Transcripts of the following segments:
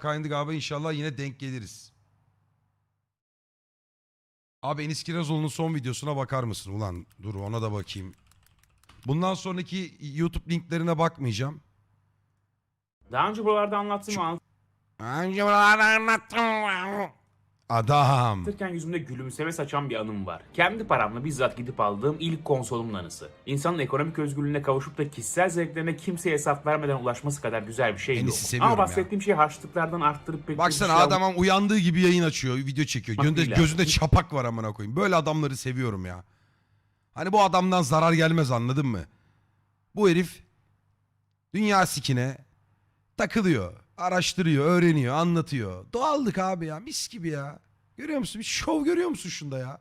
Kayındık abi inşallah yine denk geliriz. Abi Enis Kirazoğlu'nun son videosuna bakar mısın? Ulan dur ona da bakayım. Bundan sonraki YouTube linklerine bakmayacağım. Daha önce buralarda anlattığım ve Önce buralarda anlattım. Adam. anlatırken yüzümde gülümseme saçan bir anım var. Kendi paramla bizzat gidip aldığım ilk konsolumun anısı. İnsanın ekonomik özgürlüğüne kavuşup da kişisel zevklerine kimseye hesap vermeden ulaşması kadar güzel bir şey Enis'i yok. seviyorum Ama ya. bahsettiğim şey harçlıklardan arttırıp pek Baksana şey adama uyandığı gibi yayın açıyor, video çekiyor. Bak Gözünde, çapak var amına koyayım. Böyle adamları seviyorum ya. Hani bu adamdan zarar gelmez anladın mı? Bu herif dünya sikine takılıyor, araştırıyor, öğreniyor, anlatıyor. Doğallık abi ya, mis gibi ya. Görüyor musun? Bir şov görüyor musun şunda ya?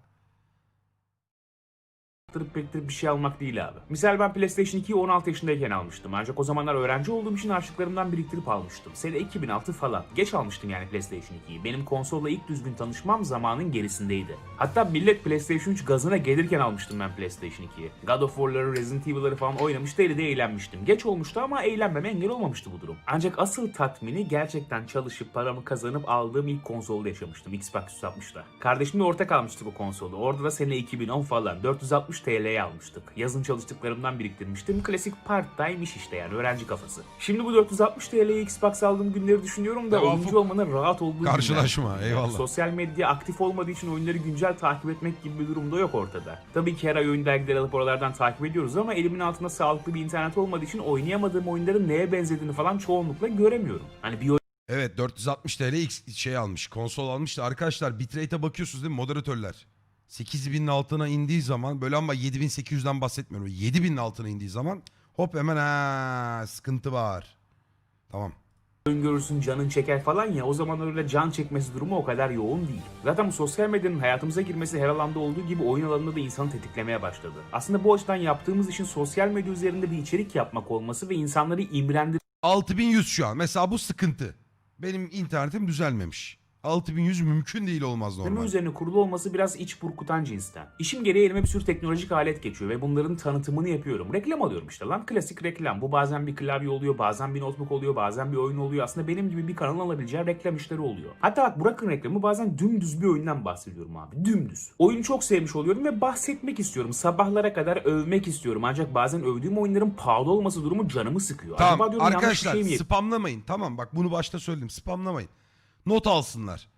Arttırıp pektirip bir şey almak değil abi. Misal ben PlayStation 2'yi 16 yaşındayken almıştım. Ancak o zamanlar öğrenci olduğum için harçlıklarımdan biriktirip almıştım. Sene 2006 falan. Geç almıştım yani PlayStation 2'yi. Benim konsolla ilk düzgün tanışmam zamanın gerisindeydi. Hatta millet PlayStation 3 gazına gelirken almıştım ben PlayStation 2'yi. God of War'ları, Resident Evil'ları falan oynamış deli de eğlenmiştim. Geç olmuştu ama eğlenmeme engel olmamıştı bu durum. Ancak asıl tatmini gerçekten çalışıp paramı kazanıp aldığım ilk konsolda yaşamıştım. Xbox 360'da. Kardeşimle ortak almıştık o konsolu. Orada da sene 2010 falan. 460 TL'ye almıştık. Yazın çalıştıklarımdan biriktirmiştim. Klasik part time iş işte yani öğrenci kafası. Şimdi bu 460 TL'ye Xbox aldığım günleri düşünüyorum da oyuncu olmanın rahat olduğu Karşılaşma, günler. eyvallah. Sosyal medya aktif olmadığı için oyunları güncel takip etmek gibi bir durum da yok ortada. Tabii ki her ay oyun dergileri alıp oralardan takip ediyoruz ama elimin altında sağlıklı bir internet olmadığı için oynayamadığım oyunların neye benzediğini falan çoğunlukla göremiyorum. Hani bir Evet 460 TL şey almış, konsol almış da arkadaşlar bitrate'e bakıyorsunuz değil mi moderatörler? 8000'in altına indiği zaman böyle ama 7800'den bahsetmiyorum. 7000'in altına indiği zaman hop hemen ha sıkıntı var. Tamam. oyun görürsün canın çeker falan ya o zaman öyle can çekmesi durumu o kadar yoğun değil. Zaten bu sosyal medyanın hayatımıza girmesi her alanda olduğu gibi oyun alanında da insanı tetiklemeye başladı. Aslında bu açıdan yaptığımız işin sosyal medya üzerinde bir içerik yapmak olması ve insanları imrendirmek 6100 şu an. Mesela bu sıkıntı. Benim internetim düzelmemiş. 6100 mümkün değil olmaz Sistemi normal. üzerine kurulu olması biraz iç burkutan cinsten. İşim gereği elime bir sürü teknolojik alet geçiyor ve bunların tanıtımını yapıyorum. Reklam alıyorum işte lan. Klasik reklam. Bu bazen bir klavye oluyor, bazen bir notebook oluyor, bazen bir oyun oluyor. Aslında benim gibi bir kanalın alabileceği reklam işleri oluyor. Hatta bak bırakın reklamı bazen dümdüz bir oyundan bahsediyorum abi. Dümdüz. Oyunu çok sevmiş oluyorum ve bahsetmek istiyorum. Sabahlara kadar övmek istiyorum. Ancak bazen övdüğüm oyunların pahalı olması durumu canımı sıkıyor. Acaba Tamam diyorum yanlış bir arkadaşlar şey spamlamayın. Tamam bak bunu başta söyledim spamlamayın. Not alsınlar.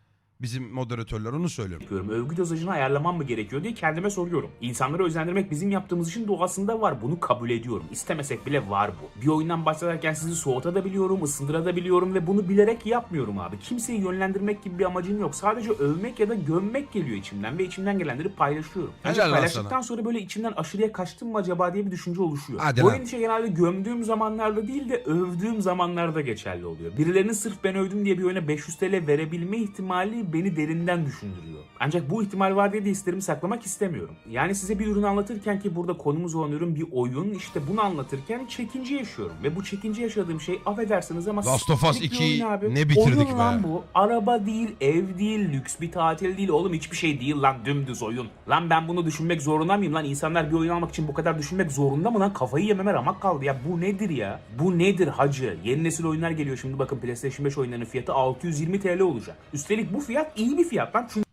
Bizim moderatörler onu söylüyorum. yapıyorum? Övgü dozajını ayarlamam mı gerekiyor diye kendime soruyorum. İnsanları özendirmek bizim yaptığımız işin doğasında var. Bunu kabul ediyorum. İstemesek bile var bu. Bir oyundan başlarken sizi soğutabiliyorum, ısındırabiliyorum ve bunu bilerek yapmıyorum abi. Kimseyi yönlendirmek gibi bir amacım yok. Sadece övmek ya da gömmek geliyor içimden ve içimden gelenleri paylaşıyorum. Ancak Helal paylaştıktan sonra böyle içimden aşırıya kaçtım mı acaba diye bir düşünce oluşuyor. Hadi Bu endişe genelde gömdüğüm zamanlarda değil de övdüğüm zamanlarda geçerli oluyor. Birilerinin sırf ben övdüm diye bir oyuna 500 TL verebilme ihtimali beni derinden düşündürüyor. Ancak bu ihtimal var diye de hislerimi saklamak istemiyorum. Yani size bir ürün anlatırken ki burada konumuz olan ürün bir oyun işte bunu anlatırken çekince yaşıyorum. Ve bu çekince yaşadığım şey affedersiniz ama Last of Us siktir bir 2'yi oyun abi. ne bitirdik oyun be. lan bu. Araba değil, ev değil, lüks bir tatil değil. Oğlum hiçbir şey değil lan dümdüz oyun. Lan ben bunu düşünmek zorunda mıyım lan? İnsanlar bir oyun almak için bu kadar düşünmek zorunda mı lan? Kafayı yememe ramak kaldı ya. Bu nedir ya? Bu nedir hacı? Yeni nesil oyunlar geliyor şimdi bakın PlayStation 5 oyunlarının fiyatı 620 TL olacak. Üstelik bu fiyat iyi bir fiyat lan. Çünkü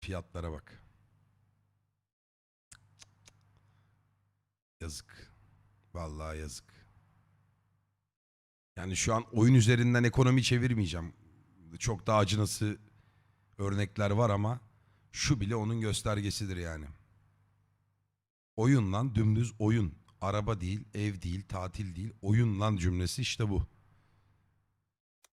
Fiyatlara bak. Yazık. Vallahi yazık. Yani şu an oyun üzerinden ekonomi çevirmeyeceğim. Çok daha acınası örnekler var ama şu bile onun göstergesidir yani. Oyun lan dümdüz oyun. Araba değil, ev değil, tatil değil. Oyun lan cümlesi işte bu.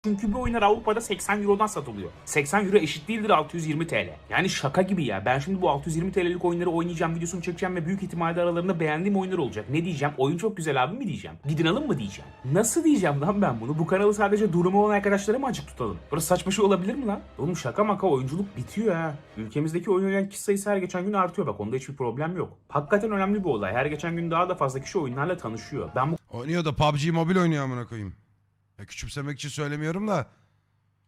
Çünkü bu oyunlar Avrupa'da 80 Euro'dan satılıyor. 80 Euro eşit değildir 620 TL. Yani şaka gibi ya. Ben şimdi bu 620 TL'lik oyunları oynayacağım, videosunu çekeceğim ve büyük ihtimalle aralarında beğendiğim oyunlar olacak. Ne diyeceğim? Oyun çok güzel abi mi diyeceğim? Gidin alın mı diyeceğim? Nasıl diyeceğim lan ben bunu? Bu kanalı sadece durumu olan arkadaşlara mı açık tutalım? Burası saçma şey olabilir mi lan? Oğlum şaka maka oyunculuk bitiyor ha. Ülkemizdeki oyun oynayan kişi sayısı her geçen gün artıyor bak onda hiçbir problem yok. Hakikaten önemli bir olay. Her geçen gün daha da fazla kişi oyunlarla tanışıyor. Ben bu Oynuyor da PUBG Mobile oynuyor amına koyayım. Ya küçümsemek için söylemiyorum da.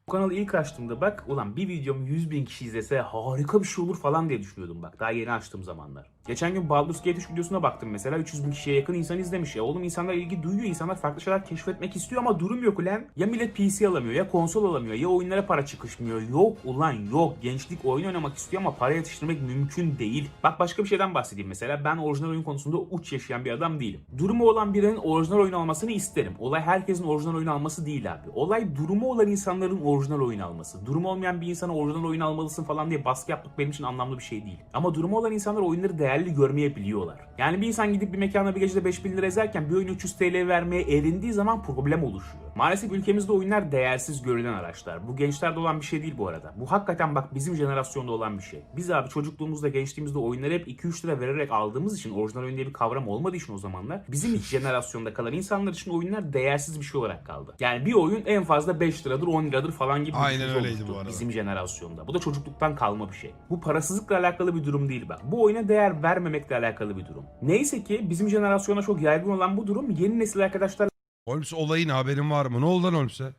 Kanalı ilk açtığımda bak ulan bir videom 100 bin kişi izlese harika bir şey olur falan diye düşünüyordum bak daha yeni açtığım zamanlar. Geçen gün Baldur's Gate 3 videosuna baktım mesela 300 bin kişiye yakın insan izlemiş ya. Oğlum insanlar ilgi duyuyor, insanlar farklı şeyler keşfetmek istiyor ama durum yok ulan. Ya millet PC alamıyor, ya konsol alamıyor, ya oyunlara para çıkışmıyor. Yok ulan yok. Gençlik oyun oynamak istiyor ama para yetiştirmek mümkün değil. Bak başka bir şeyden bahsedeyim mesela. Ben orijinal oyun konusunda uç yaşayan bir adam değilim. Durumu olan birinin orijinal oyun almasını isterim. Olay herkesin orijinal oyun alması değil abi. Olay durumu olan insanların orijinal oyun alması. Durumu olmayan bir insana orijinal oyun almalısın falan diye baskı yapmak benim için anlamlı bir şey değil. Ama durumu olan insanlar oyunları değerli görmeyebiliyorlar. Yani bir insan gidip bir mekana bir gecede 5000 lira ezerken bir oyun 300 TL vermeye erindiği zaman problem oluşuyor. Maalesef ülkemizde oyunlar değersiz görülen araçlar. Bu gençlerde olan bir şey değil bu arada. Bu hakikaten bak bizim jenerasyonda olan bir şey. Biz abi çocukluğumuzda, gençliğimizde oyunları hep 2-3 lira vererek aldığımız için orijinal oyun diye bir kavram olmadığı için o zamanlar bizim ilk jenerasyonda kalan insanlar için oyunlar değersiz bir şey olarak kaldı. Yani bir oyun en fazla 5 liradır, 10 liradır falan gibi bir Aynen düşünce öyleydi oluştu bu arada. Bizim jenerasyonda. Bu da çocukluktan kalma bir şey. Bu parasızlıkla alakalı bir durum değil bak. Bu oyuna değer vermemekle alakalı bir durum. Neyse ki bizim jenerasyona çok yaygın olan bu durum yeni nesil arkadaşlar Holmes olayın haberin var mı? Ne oldu lan Holmes'e?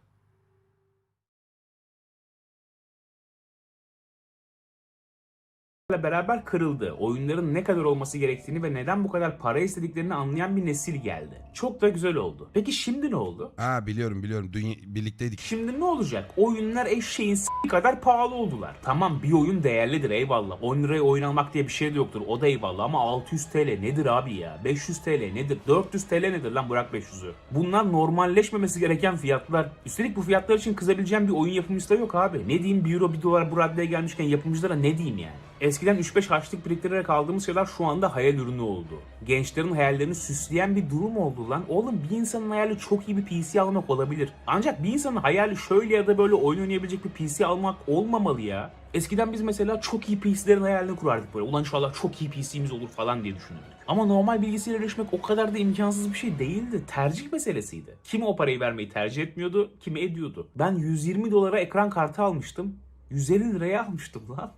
Beraber kırıldı. Oyunların ne kadar olması gerektiğini ve neden bu kadar para istediklerini anlayan bir nesil geldi. Çok da güzel oldu. Peki şimdi ne oldu? Ha biliyorum biliyorum. Dünya, birlikteydik. Şimdi ne olacak? Oyunlar eşeğin s- kadar pahalı oldular. Tamam bir oyun değerlidir eyvallah. 10 liraya oyun almak diye bir şey de yoktur. O da eyvallah ama 600 TL nedir abi ya? 500 TL nedir? 400 TL nedir lan bırak 500'ü. Bunlar normalleşmemesi gereken fiyatlar. Üstelik bu fiyatlar için kızabileceğim bir oyun yapımcısı da yok abi. Ne diyeyim 1 euro 1 dolar bu raddeye gelmişken yapımcılara ne diyeyim yani? Eskiden 3-5 harçlık biriktirerek aldığımız şeyler şu anda hayal ürünü oldu. Gençlerin hayallerini süsleyen bir durum oldu lan. Oğlum bir insanın hayali çok iyi bir PC almak olabilir. Ancak bir insanın hayali şöyle ya da böyle oyun oynayabilecek bir PC almak olmamalı ya. Eskiden biz mesela çok iyi PC'lerin hayalini kurardık böyle. Ulan inşallah çok iyi PC'miz olur falan diye düşünürdük. Ama normal bilgisayara erişmek o kadar da imkansız bir şey değildi. Tercih meselesiydi. Kimi o parayı vermeyi tercih etmiyordu, kimi ediyordu. Ben 120 dolara ekran kartı almıştım. 150 liraya almıştım lan.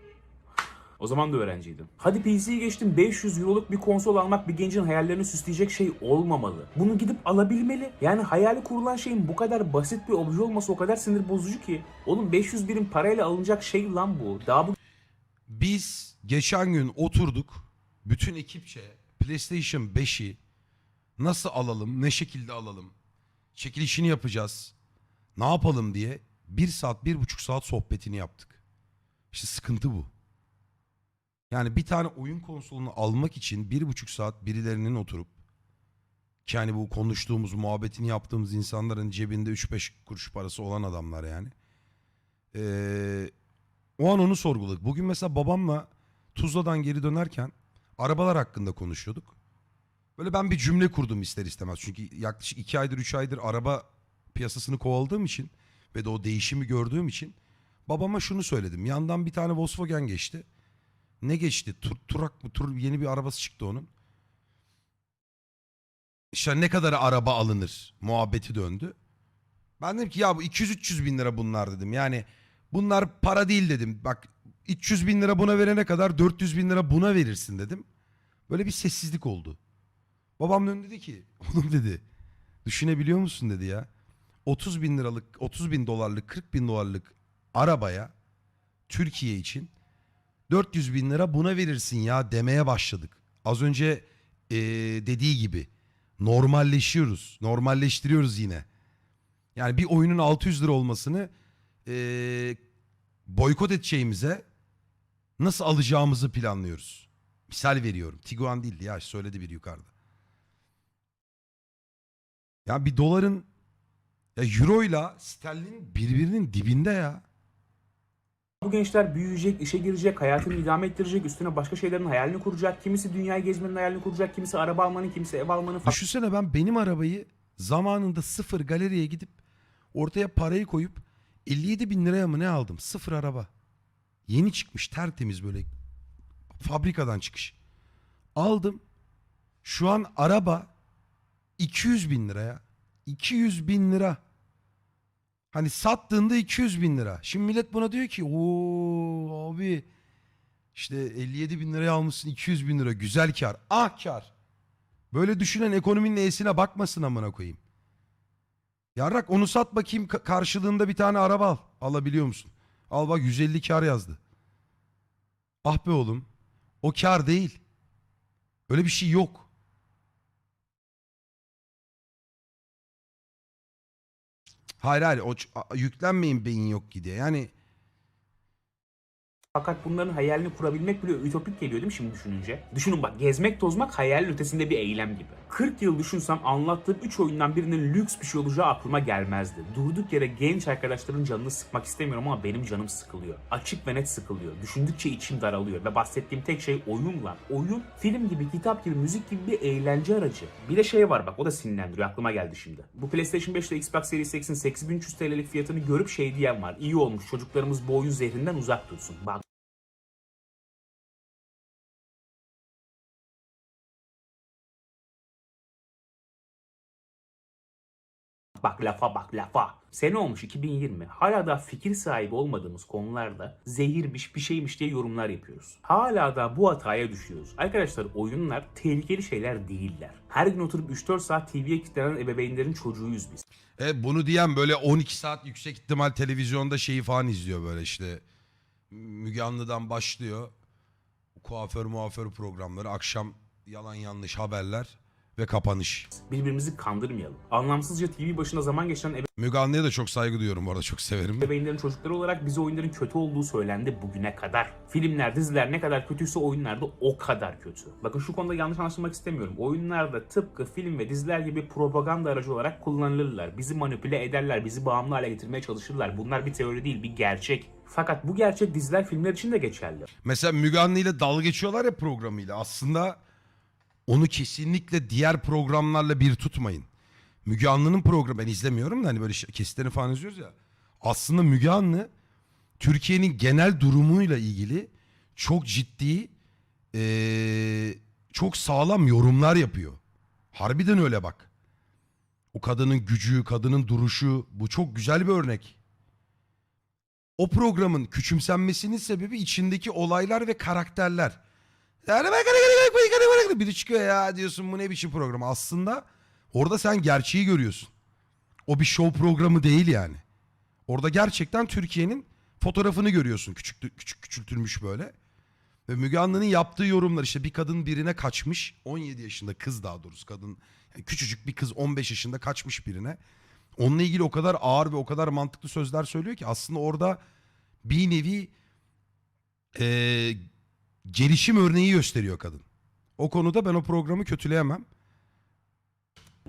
O zaman da öğrenciydim. Hadi PC'yi geçtim 500 euroluk bir konsol almak bir gencin hayallerini süsleyecek şey olmamalı. Bunu gidip alabilmeli. Yani hayali kurulan şeyin bu kadar basit bir obje olması o kadar sinir bozucu ki. Oğlum 500 birim parayla alınacak şey lan bu. Daha bu Biz geçen gün oturduk. Bütün ekipçe PlayStation 5'i nasıl alalım, ne şekilde alalım, çekilişini yapacağız, ne yapalım diye bir saat, bir buçuk saat sohbetini yaptık. İşte sıkıntı bu. Yani bir tane oyun konsolunu almak için bir buçuk saat birilerinin oturup ki hani bu konuştuğumuz, muhabbetini yaptığımız insanların cebinde 3-5 kuruş parası olan adamlar yani. Ee, o an onu sorguladık. Bugün mesela babamla Tuzla'dan geri dönerken arabalar hakkında konuşuyorduk. Böyle ben bir cümle kurdum ister istemez. Çünkü yaklaşık iki aydır üç aydır araba piyasasını kovaladığım için ve de o değişimi gördüğüm için babama şunu söyledim. Yandan bir tane Volkswagen geçti. Ne geçti? Tur, turak mı? Tur, yeni bir arabası çıktı onun. İşte ne kadar araba alınır muhabbeti döndü. Ben dedim ki ya bu 200-300 bin lira bunlar dedim. Yani bunlar para değil dedim. Bak 300 bin lira buna verene kadar 400 bin lira buna verirsin dedim. Böyle bir sessizlik oldu. Babam döndü dedi ki oğlum dedi düşünebiliyor musun dedi ya. 30 bin liralık 30 bin dolarlık 40 bin dolarlık arabaya Türkiye için 400 bin lira buna verirsin ya demeye başladık. Az önce eee, dediği gibi normalleşiyoruz. Normalleştiriyoruz yine. Yani bir oyunun 600 lira olmasını eee, boykot edeceğimize nasıl alacağımızı planlıyoruz. Misal veriyorum. Tiguan değildi ya söyledi bir yukarıda. Ya bir doların ya euro ile sterlin birbirinin dibinde ya. Bu gençler büyüyecek, işe girecek, hayatını idame ettirecek, üstüne başka şeylerin hayalini kuracak. Kimisi dünyayı gezmenin hayalini kuracak, kimisi araba almanın, kimisi ev almanın Düşünsene ben benim arabayı zamanında sıfır galeriye gidip ortaya parayı koyup 57 bin liraya mı ne aldım? Sıfır araba. Yeni çıkmış tertemiz böyle fabrikadan çıkış. Aldım. Şu an araba 200 bin liraya. 200 bin lira. Hani sattığında 200 bin lira. Şimdi millet buna diyor ki ooo abi işte 57 bin liraya almışsın 200 bin lira güzel kar. Ah kar. Böyle düşünen ekonominin iyisine bakmasın amına koyayım. Yarrak onu sat bakayım ka- karşılığında bir tane araba al. Alabiliyor musun? Al bak 150 kar yazdı. Ah be oğlum. O kar değil. Öyle bir şey yok. Hayır hayır o yüklenmeyin beyin yok ki diye. Yani Fakat bunların hayalini kurabilmek bile ütopik geliyor değil mi şimdi düşününce? Düşünün bak gezmek tozmak hayalin ötesinde bir eylem gibi. 40 yıl düşünsem anlattığım 3 oyundan birinin lüks bir şey olacağı aklıma gelmezdi. Durduk yere genç arkadaşların canını sıkmak istemiyorum ama benim canım sıkılıyor. Açık ve net sıkılıyor. Düşündükçe içim daralıyor ve bahsettiğim tek şey oyun lan. Oyun film gibi, kitap gibi, müzik gibi bir eğlence aracı. Bir de şey var bak o da sinirlendiriyor aklıma geldi şimdi. Bu PlayStation 5 ile Xbox Series X'in 8300 TL'lik fiyatını görüp şey diyen var. İyi olmuş çocuklarımız bu oyun zehrinden uzak dursun. Bak Bak lafa bak lafa. Sene olmuş 2020. Hala da fikir sahibi olmadığımız konularda zehirmiş bir şeymiş diye yorumlar yapıyoruz. Hala da bu hataya düşüyoruz. Arkadaşlar oyunlar tehlikeli şeyler değiller. Her gün oturup 3-4 saat TV'ye kilitlenen ebeveynlerin çocuğuyuz biz. e, bunu diyen böyle 12 saat yüksek ihtimal televizyonda şeyi falan izliyor böyle işte. Müge Anlı'dan başlıyor. Kuaför muaför programları. Akşam yalan yanlış haberler ve kapanış. Birbirimizi kandırmayalım. Anlamsızca TV başında zaman geçiren Müge Anlı'ya da çok saygı duyuyorum bu arada çok severim. ebeveynlerin çocukları olarak bize oyunların kötü olduğu söylendi bugüne kadar. Filmler, diziler ne kadar kötüyse oyunlar da o kadar kötü. Bakın şu konuda yanlış anlaşılmak istemiyorum. Oyunlar da tıpkı film ve diziler gibi propaganda aracı olarak kullanılırlar. Bizi manipüle ederler, bizi bağımlı hale getirmeye çalışırlar. Bunlar bir teori değil, bir gerçek. Fakat bu gerçek diziler, filmler için de geçerli. Mesela Müge Anlı ile dalga geçiyorlar ya programıyla. Aslında onu kesinlikle diğer programlarla bir tutmayın. Müge Anlı'nın programı ben izlemiyorum da hani böyle kesitlerini falan izliyoruz ya. Aslında Müge Anlı Türkiye'nin genel durumuyla ilgili çok ciddi eee, çok sağlam yorumlar yapıyor. Harbiden öyle bak. O kadının gücü, kadının duruşu bu çok güzel bir örnek. O programın küçümsenmesinin sebebi içindeki olaylar ve karakterler. Yani biri çıkıyor ya diyorsun bu ne biçim program. Aslında orada sen gerçeği görüyorsun. O bir show programı değil yani. Orada gerçekten Türkiye'nin fotoğrafını görüyorsun küçük, küçük küçültülmüş böyle. Ve Müge Anlı'nın yaptığı yorumlar işte bir kadın birine kaçmış. 17 yaşında kız daha doğrusu kadın. yani küçücük bir kız 15 yaşında kaçmış birine. Onunla ilgili o kadar ağır ve o kadar mantıklı sözler söylüyor ki aslında orada bir nevi eee, gelişim örneği gösteriyor kadın. O konuda ben o programı kötüleyemem.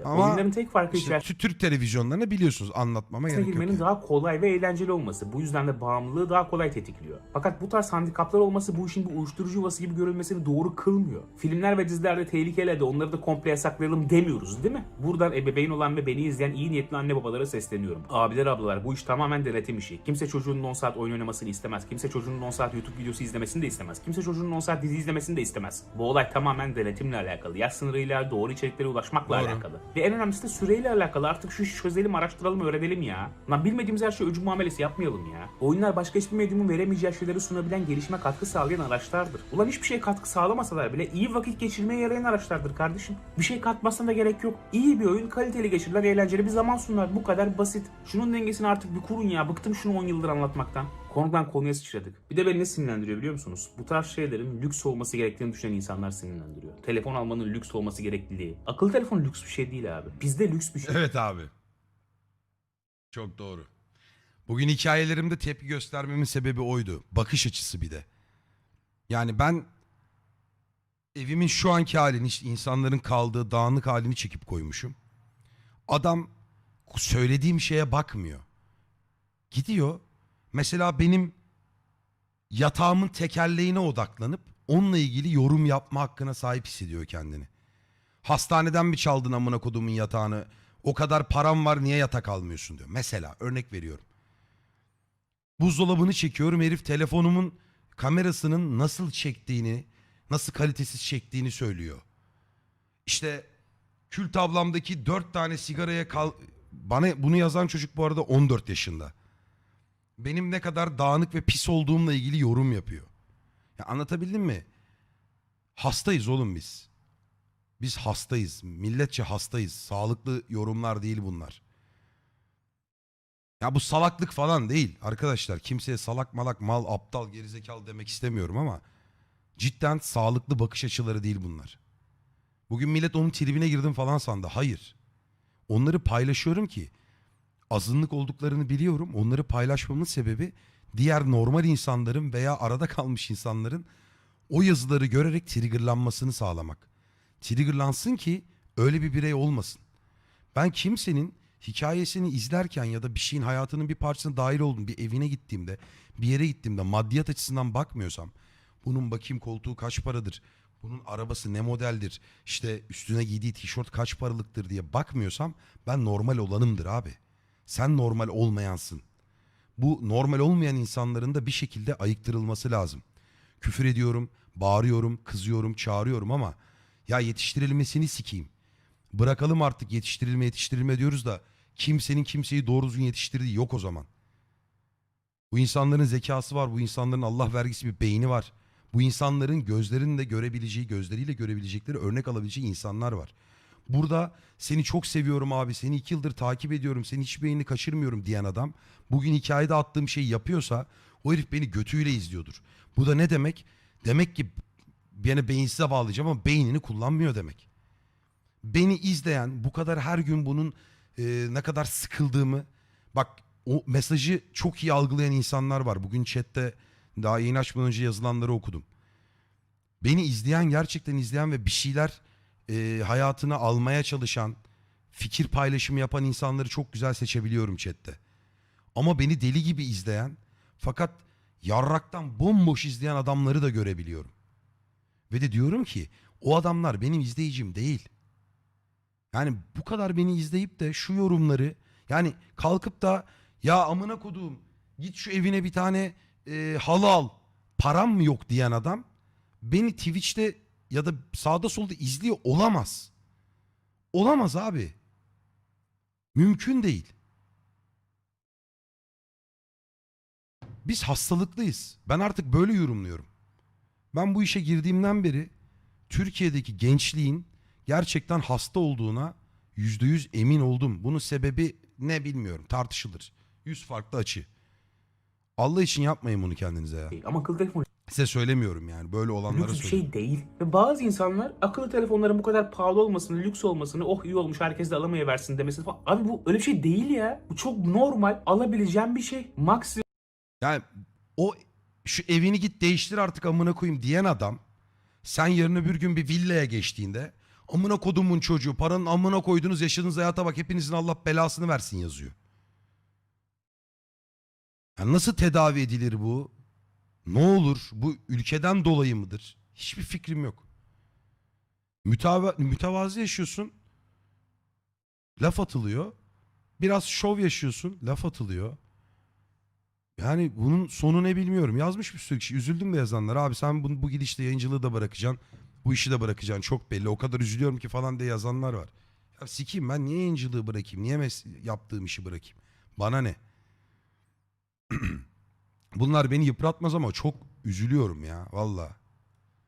Ama Oyunların tek farkı işte içerisinde Tü- Türk televizyonlarını biliyorsunuz anlatmama gerek yok. girmenin yani. daha kolay ve eğlenceli olması. Bu yüzden de bağımlılığı daha kolay tetikliyor. Fakat bu tarz handikaplar olması bu işin bir uyuşturucu yuvası gibi görülmesini doğru kılmıyor. Filmler ve dizilerde tehlikeli de onları da komple yasaklayalım demiyoruz değil mi? Buradan ebeveyn olan ve beni izleyen iyi niyetli anne babalara sesleniyorum. Abiler ablalar bu iş tamamen denetim işi. Kimse çocuğunun 10 saat oyun oynamasını istemez. Kimse çocuğunun 10 saat YouTube videosu izlemesini de istemez. Kimse çocuğunun 10 saat dizi izlemesini de istemez. Bu olay tamamen denetimle alakalı. Yaş sınırıyla doğru içeriklere ulaşmakla Doğru. alakalı. Ve en önemlisi de süreyle alakalı. Artık şu işi çözelim, araştıralım, öğrenelim ya. Lan bilmediğimiz her şey öcü muamelesi yapmayalım ya. Oyunlar başka hiçbir medyumun veremeyeceği şeyleri sunabilen gelişime katkı sağlayan araçlardır. Ulan hiçbir şey katkı sağlamasalar bile iyi vakit geçirmeye yarayan araçlardır kardeşim. Bir şey katmasına da gerek yok. İyi bir oyun, kaliteli geçirilen, eğlenceli bir zaman sunar. Bu kadar basit. Şunun dengesini artık bir kurun ya. Bıktım şunu 10 yıldır anlatmaktan. Konudan konuya sıçradık. Bir de beni ne sinirlendiriyor biliyor musunuz? Bu tarz şeylerin lüks olması gerektiğini düşünen insanlar sinirlendiriyor. Telefon almanın lüks olması gerekliliği. Akıllı telefon lüks bir şey değil abi. Bizde lüks bir şey. Evet abi. Çok doğru. Bugün hikayelerimde tepki göstermemin sebebi oydu. Bakış açısı bir de. Yani ben evimin şu anki halini, insanların kaldığı dağınık halini çekip koymuşum. Adam söylediğim şeye bakmıyor. Gidiyor. Mesela benim yatağımın tekerleğine odaklanıp onunla ilgili yorum yapma hakkına sahip hissediyor kendini. Hastaneden mi çaldın amına kodumun yatağını? O kadar param var niye yatak almıyorsun diyor. Mesela örnek veriyorum. Buzdolabını çekiyorum herif telefonumun kamerasının nasıl çektiğini, nasıl kalitesiz çektiğini söylüyor. İşte kül tablamdaki dört tane sigaraya kal... Bana bunu yazan çocuk bu arada 14 yaşında. Benim ne kadar dağınık ve pis olduğumla ilgili yorum yapıyor. Ya anlatabildim mi? Hastayız oğlum biz. Biz hastayız. Milletçe hastayız. Sağlıklı yorumlar değil bunlar. Ya bu salaklık falan değil arkadaşlar. Kimseye salak malak mal aptal gerizekalı demek istemiyorum ama cidden sağlıklı bakış açıları değil bunlar. Bugün millet onun tribine girdim falan sandı. Hayır. Onları paylaşıyorum ki azınlık olduklarını biliyorum. Onları paylaşmamın sebebi diğer normal insanların veya arada kalmış insanların o yazıları görerek triggerlanmasını sağlamak. Triggerlansın ki öyle bir birey olmasın. Ben kimsenin hikayesini izlerken ya da bir şeyin hayatının bir parçasına dahil oldum. Bir evine gittiğimde, bir yere gittiğimde maddiyat açısından bakmıyorsam bunun bakayım koltuğu kaç paradır, bunun arabası ne modeldir, işte üstüne giydiği tişört kaç paralıktır diye bakmıyorsam ben normal olanımdır abi. Sen normal olmayansın. Bu normal olmayan insanların da bir şekilde ayıktırılması lazım. Küfür ediyorum, bağırıyorum, kızıyorum, çağırıyorum ama ya yetiştirilmesini sikeyim. Bırakalım artık yetiştirilme yetiştirilme diyoruz da kimsenin kimseyi doğru düzgün yetiştirdiği yok o zaman. Bu insanların zekası var, bu insanların Allah vergisi bir beyni var. Bu insanların gözlerinin de görebileceği, gözleriyle görebilecekleri örnek alabileceği insanlar var. Burada seni çok seviyorum abi, seni iki yıldır takip ediyorum, senin hiçbir yayını kaçırmıyorum diyen adam bugün hikayede attığım şeyi yapıyorsa o herif beni götüyle izliyordur. Bu da ne demek? Demek ki beni beyinsize bağlayacağım ama beynini kullanmıyor demek. Beni izleyen, bu kadar her gün bunun e, ne kadar sıkıldığımı, bak o mesajı çok iyi algılayan insanlar var. Bugün chatte daha yayın açmadan önce yazılanları okudum. Beni izleyen, gerçekten izleyen ve bir şeyler e, hayatına almaya çalışan, fikir paylaşımı yapan insanları çok güzel seçebiliyorum chatte. Ama beni deli gibi izleyen fakat yarraktan bomboş izleyen adamları da görebiliyorum. Ve de diyorum ki o adamlar benim izleyicim değil. Yani bu kadar beni izleyip de şu yorumları yani kalkıp da ya amına koduğum git şu evine bir tane e, halı al param mı yok diyen adam beni Twitch'te ya da sağda solda izliyor olamaz. Olamaz abi. Mümkün değil. Biz hastalıklıyız. Ben artık böyle yorumluyorum. Ben bu işe girdiğimden beri Türkiye'deki gençliğin gerçekten hasta olduğuna yüzde yüz emin oldum. Bunun sebebi ne bilmiyorum tartışılır. Yüz farklı açı. Allah için yapmayın bunu kendinize ya. Ama akıllı telefon Size söylemiyorum yani böyle olanlara lüks bir söylüyorum. şey değil. Ve bazı insanlar akıllı telefonların bu kadar pahalı olmasını, lüks olmasını, oh iyi olmuş herkes de alamayıversin demesini falan. Abi bu öyle bir şey değil ya. Bu çok normal. Alabileceğin bir şey. Maksimum Yani o şu evini git değiştir artık amına koyayım diyen adam sen yarın öbür gün bir villaya geçtiğinde amına kodumun çocuğu paranın amına koydunuz yaşadığınız hayata bak hepinizin Allah belasını versin yazıyor. Yani nasıl tedavi edilir bu? Ne olur? Bu ülkeden dolayı mıdır? Hiçbir fikrim yok. Müteva mütevazı yaşıyorsun. Laf atılıyor. Biraz şov yaşıyorsun. Laf atılıyor. Yani bunun sonu ne bilmiyorum. Yazmış bir sürü kişi. Üzüldüm de yazanlar. Abi sen bu, bu gidişle yayıncılığı da bırakacaksın. Bu işi de bırakacaksın. Çok belli. O kadar üzülüyorum ki falan diye yazanlar var. Ya sikeyim ben niye yayıncılığı bırakayım? Niye yaptığım işi bırakayım? Bana ne? Bunlar beni yıpratmaz ama çok üzülüyorum ya. Valla.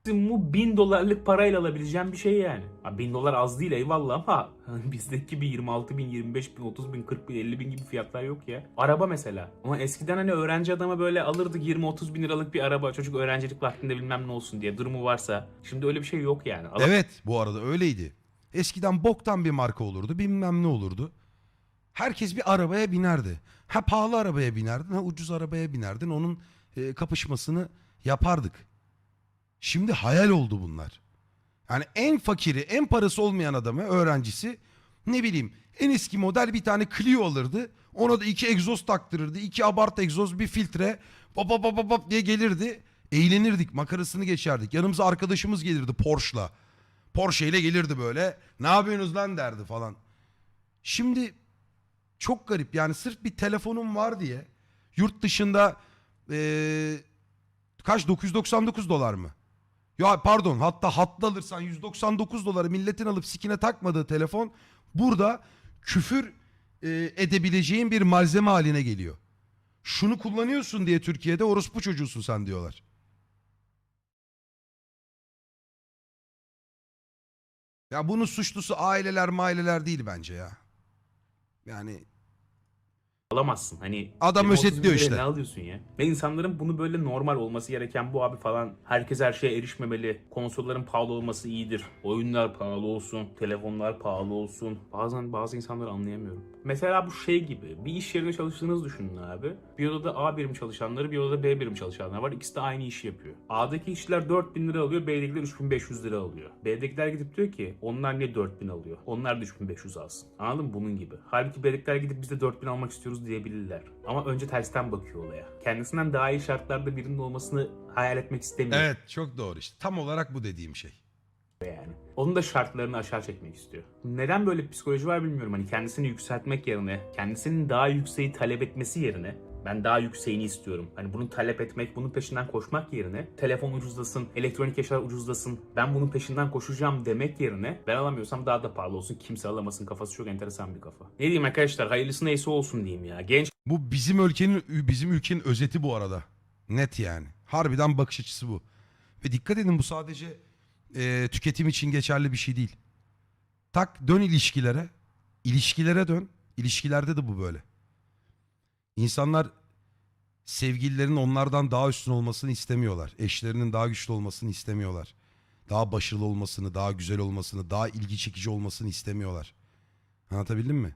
maksimum 1000 dolarlık parayla alabileceğin bir şey yani. Ha, 1000 dolar az değil eyvallah ama bizdeki bir 26 bin, 25 bin, 30 bin, 40 bin, 50 bin gibi fiyatlar yok ya. Araba mesela. Ama eskiden hani öğrenci adama böyle alırdık 20-30 bin liralık bir araba. Çocuk öğrencilik vaktinde bilmem ne olsun diye durumu varsa. Şimdi öyle bir şey yok yani. Alam- Evet bu arada öyleydi. Eskiden boktan bir marka olurdu bilmem ne olurdu. Herkes bir arabaya binerdi. Ha pahalı arabaya binerdin ha ucuz arabaya binerdin. Onun e, kapışmasını yapardık. Şimdi hayal oldu bunlar. Yani en fakiri en parası olmayan adamı öğrencisi ne bileyim en eski model bir tane Clio alırdı. Ona da iki egzoz taktırırdı. iki abart egzoz bir filtre pop pop pop pop diye gelirdi. Eğlenirdik makarasını geçerdik. Yanımıza arkadaşımız gelirdi Porsche'la. Porsche ile gelirdi böyle. Ne yapıyorsunuz lan derdi falan. Şimdi çok garip yani sırf bir telefonum var diye yurt dışında eee, kaç 999 dolar mı? Ya pardon hatta hatlı alırsan 199 doları milletin alıp sikine takmadığı telefon burada küfür e, edebileceğin bir malzeme haline geliyor. Şunu kullanıyorsun diye Türkiye'de orospu çocuğusun sen diyorlar. Ya bunun suçlusu aileler maileler değil bence ya. Yani alamazsın. Hani Adam 20-30 bin özetliyor işte. Ne alıyorsun ya? Ve insanların bunu böyle normal olması gereken bu abi falan. Herkes her şeye erişmemeli. Konsolların pahalı olması iyidir. Oyunlar pahalı olsun. Telefonlar pahalı olsun. Bazen bazı insanları anlayamıyorum. Mesela bu şey gibi. Bir iş yerinde çalıştığınızı düşünün abi. Bir odada A birim çalışanları, bir odada B birim çalışanlar var. İkisi de aynı işi yapıyor. A'daki işçiler 4000 lira alıyor, B'dekiler 3500 lira alıyor. B'dekiler gidip diyor ki onlar niye 4000 alıyor? Onlar da 3500 alsın. Anladın mı? Bunun gibi. Halbuki B'dekiler gidip biz de 4000 almak istiyoruz diyebilirler. Ama önce tersten bakıyor olaya. Kendisinden daha iyi şartlarda birinin olmasını hayal etmek istemiyor Evet çok doğru işte. Tam olarak bu dediğim şey. yani. Onun da şartlarını aşağı çekmek istiyor. Neden böyle bir psikoloji var bilmiyorum. Hani kendisini yükseltmek yerine, kendisinin daha yükseği talep etmesi yerine ben daha yükseğini istiyorum. Hani bunu talep etmek, bunun peşinden koşmak yerine telefon ucuzlasın, elektronik eşyalar ucuzlasın, ben bunun peşinden koşacağım demek yerine ben alamıyorsam daha da pahalı olsun, kimse alamasın kafası çok enteresan bir kafa. Ne diyeyim arkadaşlar hayırlısı neyse olsun diyeyim ya. Genç Bu bizim ülkenin bizim ülkenin özeti bu arada. Net yani. Harbiden bakış açısı bu. Ve dikkat edin bu sadece e, tüketim için geçerli bir şey değil. Tak dön ilişkilere. İlişkilere dön. İlişkilerde de bu böyle. İnsanlar sevgililerin onlardan daha üstün olmasını istemiyorlar. Eşlerinin daha güçlü olmasını istemiyorlar. Daha başarılı olmasını, daha güzel olmasını, daha ilgi çekici olmasını istemiyorlar. Anlatabildim mi?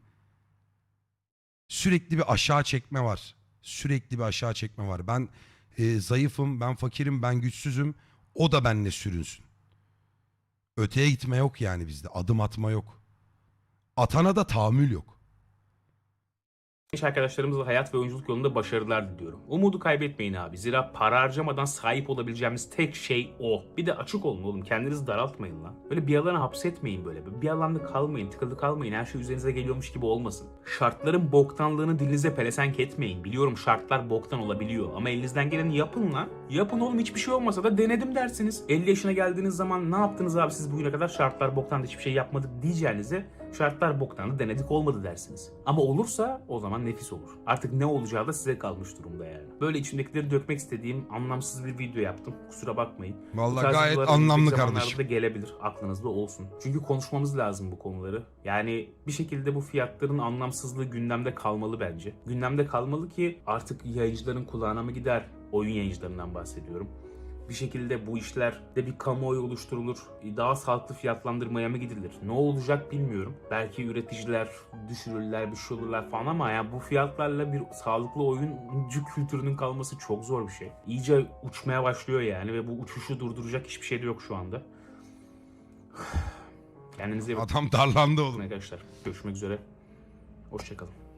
Sürekli bir aşağı çekme var. Sürekli bir aşağı çekme var. Ben e, zayıfım, ben fakirim, ben güçsüzüm. O da benimle sürünsün. Öteye gitme yok yani bizde. Adım atma yok. Atana da tahammül yok. Genç arkadaşlarımızla hayat ve oyunculuk yolunda başarılar diliyorum. Umudu kaybetmeyin abi. Zira para harcamadan sahip olabileceğimiz tek şey o. Bir de açık olun oğlum. Kendinizi daraltmayın lan. Böyle bir alana hapsetmeyin böyle. Bir alanda kalmayın, tıkılı kalmayın. Her şey üzerinize geliyormuş gibi olmasın. Şartların boktanlığını dilinize pelesenk etmeyin. Biliyorum şartlar boktan olabiliyor. Ama elinizden geleni yapın lan. Yapın oğlum hiçbir şey olmasa da denedim dersiniz. 50 yaşına geldiğiniz zaman ne yaptınız abi siz bugüne kadar şartlar boktan da hiçbir şey yapmadık diyeceğinize şartlar boktan da denedik olmadı dersiniz. Ama olursa o zaman nefis olur. Artık ne olacağı da size kalmış durumda yani. Böyle içimdekileri dökmek istediğim anlamsız bir video yaptım. Kusura bakmayın. Vallahi gayet anlamlı kardeşim. da gelebilir. Aklınızda olsun. Çünkü konuşmamız lazım bu konuları. Yani bir şekilde bu fiyatların anlamsızlığı gündemde kalmalı bence. Gündemde kalmalı ki artık yayıncıların kulağına mı gider? Oyun yayıncılarından bahsediyorum bir şekilde bu işlerde bir kamuoyu oluşturulur. Daha sağlıklı fiyatlandırmaya mı gidilir? Ne olacak bilmiyorum. Belki üreticiler düşürürler, bir şey olurlar falan ama yani bu fiyatlarla bir sağlıklı oyuncu kültürünün kalması çok zor bir şey. İyice uçmaya başlıyor yani ve bu uçuşu durduracak hiçbir şey de yok şu anda. Kendinize iyi bakın Adam darlandı oğlum. arkadaşlar. Görüşmek üzere. Hoşçakalın.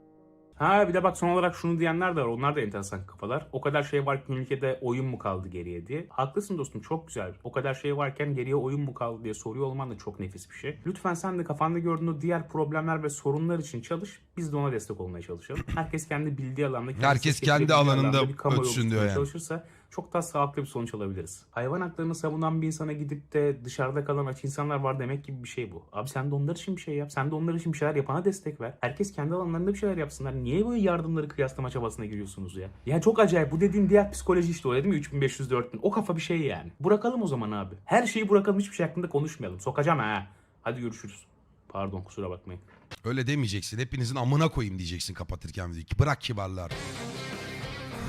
Ha bir de bak son olarak şunu diyenler de var. Onlar da enteresan kafalar. O kadar şey varken ülkede oyun mu kaldı geriye diye. Haklısın dostum çok güzel. O kadar şey varken geriye oyun mu kaldı diye soruyor olman da çok nefis bir şey. Lütfen sen de kafanda gördüğün o diğer problemler ve sorunlar için çalış. Biz de ona destek olmaya çalışalım. Herkes kendi bildiği alanda, Herkes kendi alanında kamuoyu ötsün diyor yani. çalışırsa çok daha sağlıklı bir sonuç alabiliriz. Hayvan haklarını savunan bir insana gidip de dışarıda kalan aç insanlar var demek gibi bir şey bu. Abi sen de onlar için bir şey yap. Sen de onlar için bir şeyler yapana destek ver. Herkes kendi alanlarında bir şeyler yapsınlar. Niye böyle yardımları kıyaslama çabasına giriyorsunuz ya? Ya çok acayip. Bu dediğin diğer psikoloji işte o dedim ya 3500 4000. O kafa bir şey yani. Bırakalım o zaman abi. Her şeyi bırakalım hiçbir şey hakkında konuşmayalım. Sokacağım ha. Hadi görüşürüz. Pardon kusura bakmayın. Öyle demeyeceksin. Hepinizin amına koyayım diyeceksin kapatırken videoyu. Bırak kibarlar.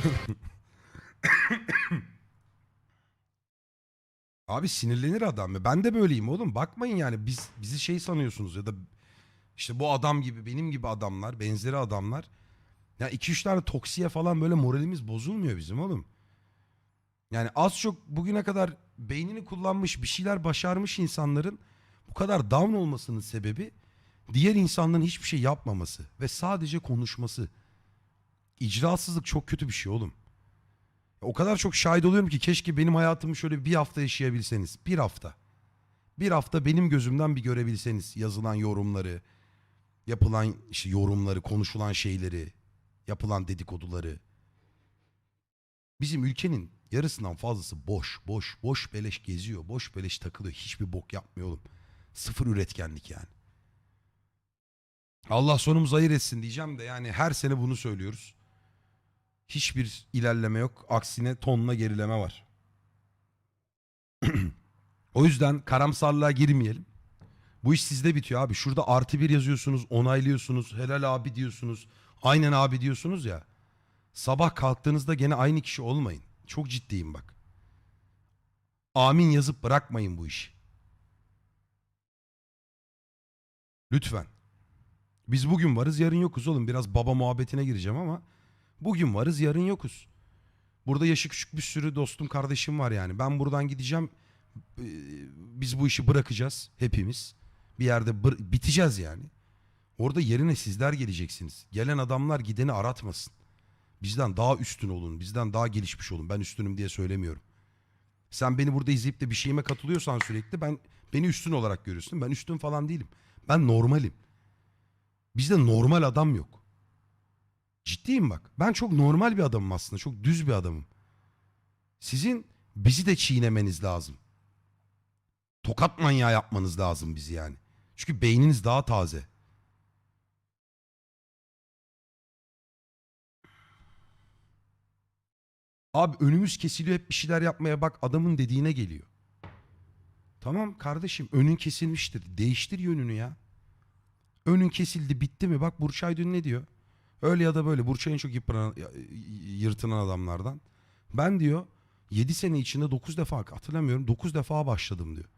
Abi sinirlenir adam. ya. Ben de böyleyim oğlum. Bakmayın yani biz bizi şey sanıyorsunuz ya da işte bu adam gibi benim gibi adamlar, benzeri adamlar. Ya iki üç tane toksiye falan böyle moralimiz bozulmuyor bizim oğlum. Yani az çok bugüne kadar beynini kullanmış bir şeyler başarmış insanların bu kadar down olmasının sebebi diğer insanların hiçbir şey yapmaması ve sadece konuşması. İcrasızlık çok kötü bir şey oğlum. O kadar çok şahit oluyorum ki keşke benim hayatımı şöyle bir hafta yaşayabilseniz. Bir hafta. Bir hafta benim gözümden bir görebilseniz yazılan yorumları, yapılan işte yorumları, konuşulan şeyleri, yapılan dedikoduları. Bizim ülkenin yarısından fazlası boş, boş, boş beleş geziyor, boş beleş takılıyor. Hiçbir bok yapmıyor oğlum. Sıfır üretkenlik yani. Allah sonumuzu hayır etsin diyeceğim de yani her sene bunu söylüyoruz. Hiçbir ilerleme yok. Aksine tonla gerileme var. o yüzden karamsarlığa girmeyelim. Bu iş sizde bitiyor abi. Şurada artı bir yazıyorsunuz, onaylıyorsunuz, helal abi diyorsunuz, aynen abi diyorsunuz ya. Sabah kalktığınızda gene aynı kişi olmayın. Çok ciddiyim bak. Amin yazıp bırakmayın bu işi. Lütfen. Biz bugün varız yarın yokuz oğlum. Biraz baba muhabbetine gireceğim ama bugün varız yarın yokuz. Burada yaşı küçük bir sürü dostum kardeşim var yani. Ben buradan gideceğim. Ee, Biz bu işi bırakacağız hepimiz. Bir yerde biteceğiz yani. Orada yerine sizler geleceksiniz. Gelen adamlar gideni aratmasın. Bizden daha üstün olun. Bizden daha gelişmiş olun. Ben üstünüm diye söylemiyorum. Sen beni burada izleyip de bir şeyime katılıyorsan sürekli ben beni üstün olarak görüyorsun. Ben üstün falan değilim. Ben normalim. Bizde normal adam yok. Ciddiyim bak. Ben çok normal bir adamım aslında. Çok düz bir adamım. Sizin bizi de çiğnemeniz lazım. Tokat manyağı yapmanız lazım bizi yani. Çünkü beyniniz daha taze. Abi önümüz kesiliyor hep bir şeyler yapmaya bak adamın dediğine geliyor. Tamam kardeşim önün kesilmiştir. Değiştir yönünü ya. Önün kesildi bitti mi? Bak Burçay dün ne diyor? Öyle ya da böyle Burçay en çok yıpranan, yırtınan adamlardan. Ben diyor 7 sene içinde 9 defa hatırlamıyorum 9 defa başladım diyor.